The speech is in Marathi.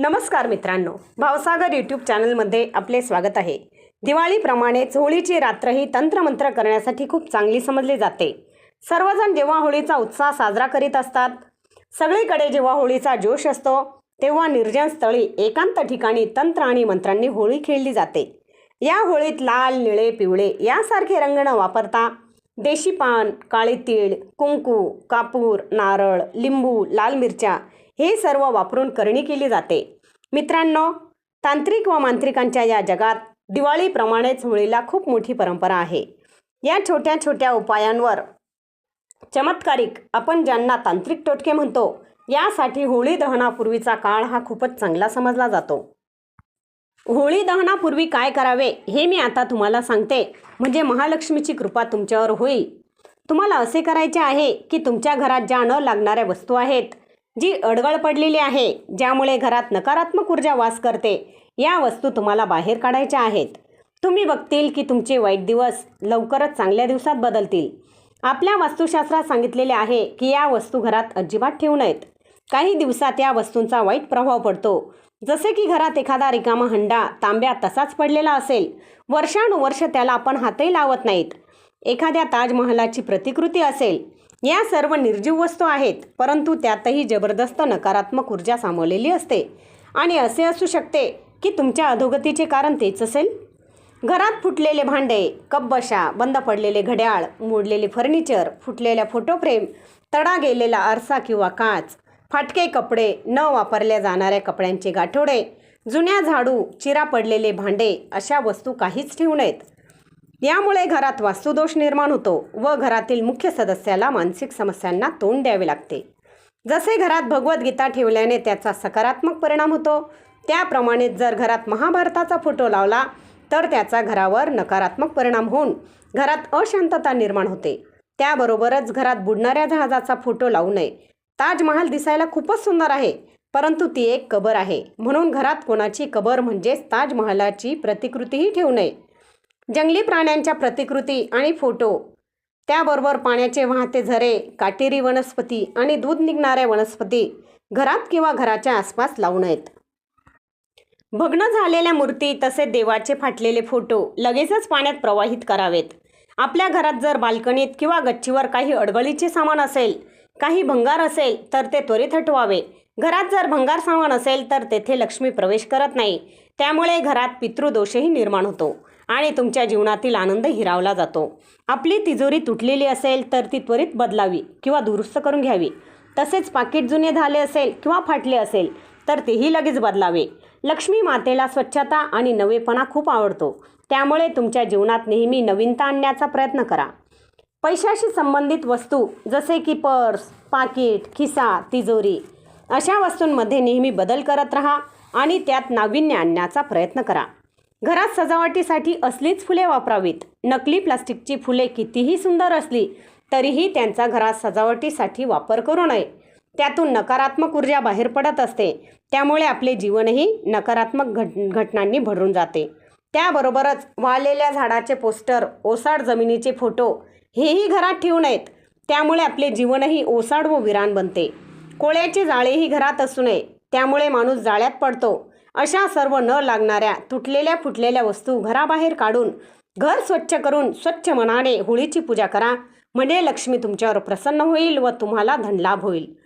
नमस्कार मित्रांनो. भावसागर यूट्यूब चॅनलमध्ये आपले स्वागत आहे. दिवाळीप्रमाणेच होळीची रात्रही तंत्रमंत्र करण्यासाठी खूप चांगली समजली जाते. सर्वजण जेव्हा होळीचा उत्साह साजरा करीत असतात सगळीकडे जेव्हा होळीचा जोश असतो तेव्हा निर्जन स्थळी एकांत ठिकाणी तंत्र आणि मंत्रांनी होळी खेळली जाते. या होळीत लाल निळे पिवळे यासारखे रंग न वापरता देशी पान काळे तीळ कुंकू कापूर नारळ लिंबू लाल मिरच्या हे सर्व वापरून करणी केली जाते. मित्रांनो तांत्रिक व मांत्रिकांच्या या जगात दिवाळीप्रमाणेच होळीला खूप मोठी परंपरा आहे. या छोट्या छोट्या उपायांवर चमत्कारिक आपण ज्यांना तांत्रिक टोटके म्हणतो यासाठी होळी दहनापूर्वीचा काळ हा खूपच चांगला समजला जातो. होळी दहनापूर्वी काय करावे हे मी आता तुम्हाला सांगते. म्हणजे महालक्ष्मीची कृपा तुमच्यावर होईल. तुम्हाला असे करायचे आहे की तुमच्या घरात ज्या न लागणाऱ्या वस्तू आहेत जी अडगळ पडलेली आहे ज्यामुळे घरात नकारात्मक ऊर्जा वास करते या वस्तू तुम्हाला बाहेर काढायच्या आहेत. तुम्ही बघतील की तुमचे वाईट दिवस लवकरच चांगल्या दिवसात बदलतील. आपल्या वास्तुशास्त्रात सांगितलेले आहे की या वस्तू घरात अजिबात ठेवू नयेत. काही दिवसात या वस्तूंचा वाईट प्रभाव पडतो. जसे की घरात एखादा रिकामा हंडा तांब्या तसाच पडलेला असेल. वर्षानुवर्ष त्याला आपण हातही लावत नाहीत. एखाद्या ताजमहालाची प्रतिकृती असेल. या सर्व निर्जीव वस्तू आहेत परंतु त्यातही जबरदस्त नकारात्मक ऊर्जा सामावलेली असते. आणि असे असू शकते की तुमच्या अधोगतीचे कारण तेच असेल? घरात फुटलेले भांडे कपबशा बंद पडलेले घड्याळ मोडलेले फर्निचर फुटलेल्या फोटो फ्रेम तडा गेलेला आरसा किंवा काच फाटके कपडे न वापरल्या जाणाऱ्या कपड्यांचे गाठोडे जुन्या झाडू चिरा पडलेले भांडे अशा वस्तू काहीच ठेवू नयेत. यामुळे घरात वास्तुदोष निर्माण होतो व घरातील मुख्य सदस्याला मानसिक समस्यांना तोंड द्यावे लागते. जसे घरात भगवद्गीता ठेवल्याने त्याचा सकारात्मक परिणाम होतो त्याप्रमाणे जर घरात महाभारताचा फोटो लावला तर त्याचा घरावर नकारात्मक परिणाम होऊन घरात अशांतता निर्माण होते. त्याबरोबरच घरात बुडणाऱ्या जहाजाचा फोटो लावू नये. ताजमहाल दिसायला खूपच सुंदर आहे परंतु ती एक कबर आहे. म्हणून घरात कोणाची कबर म्हणजेच ताजमहालाची प्रतिकृतीही ठेवू नये. जंगली प्राण्यांच्या प्रतिकृती आणि फोटो. त्याबरोबर पाण्याचे वाहते झरे काटेरी वनस्पती आणि दूध निघणाऱ्या वनस्पती घरात किंवा घराच्या आसपास लावू नयेत भग्न झालेल्या मूर्ती तसेच देवाचे फाटलेले फोटो लगेचच पाण्यात प्रवाहित करावेत. आपल्या घरात जर बाल्कनीत किंवा गच्चीवर काही अडगळीचे सामान असेल काही भंगार असेल तर ते त्वरित हटवावे. घरात जर भंगार सामान असेल तर तेथे लक्ष्मी प्रवेश करत नाही. त्यामुळे घरात पितृदोषही निर्माण होतो. आणि तुमच्या जीवनातील आनंद हिरावला जातो. आपली तिजोरी तुटलेली असेल तर ती त्वरित बदलावी किंवा दुरुस्त करून घ्यावी. तसेच पाकिट जुने झाले असेल किंवा फाटले असेल तर तेही लगेच बदलावे. लक्ष्मी मातेला स्वच्छता आणि नवेपणा खूप आवडतो. त्यामुळे तुमच्या जीवनात नेहमी नवीनता आणण्याचा प्रयत्न करा. पैशाशी संबंधित वस्तू जसे की पर्स पाकिट खिसा तिजोरी अशा वस्तूंमध्ये नेहमी बदल करत राहा आणि त्यात नाविन्य आणण्याचा प्रयत्न करा. घरात सजावटीसाठी असलीच फुले वापरावीत. नकली प्लास्टिकची फुले कितीही सुंदर असली तरीही त्यांचा घरात सजावटीसाठी वापर करू नये. त्यातून नकारात्मक ऊर्जा बाहेर पडत असते. त्यामुळे आपले जीवनही नकारात्मक घट घटनांनी भरून जाते. त्याबरोबरच वाळलेल्या झाडाचे पोस्टर ओसाड जमिनीचे फोटो हेही घरात ठेवू नयेत. त्यामुळे आपले जीवनही ओसाड व विरान बनते. कोळ्याचे जाळेही घरात असू नये. त्यामुळे माणूस जाळ्यात पडतो. अशा सर्व न लागणाऱ्या तुटलेल्या फुटलेल्या वस्तू घराबाहेर काढून घर स्वच्छ करून स्वच्छ मनाने होळीची पूजा करा. म्हणजे लक्ष्मी तुमच्यावर प्रसन्न होईल व तुम्हाला धनलाभ होईल.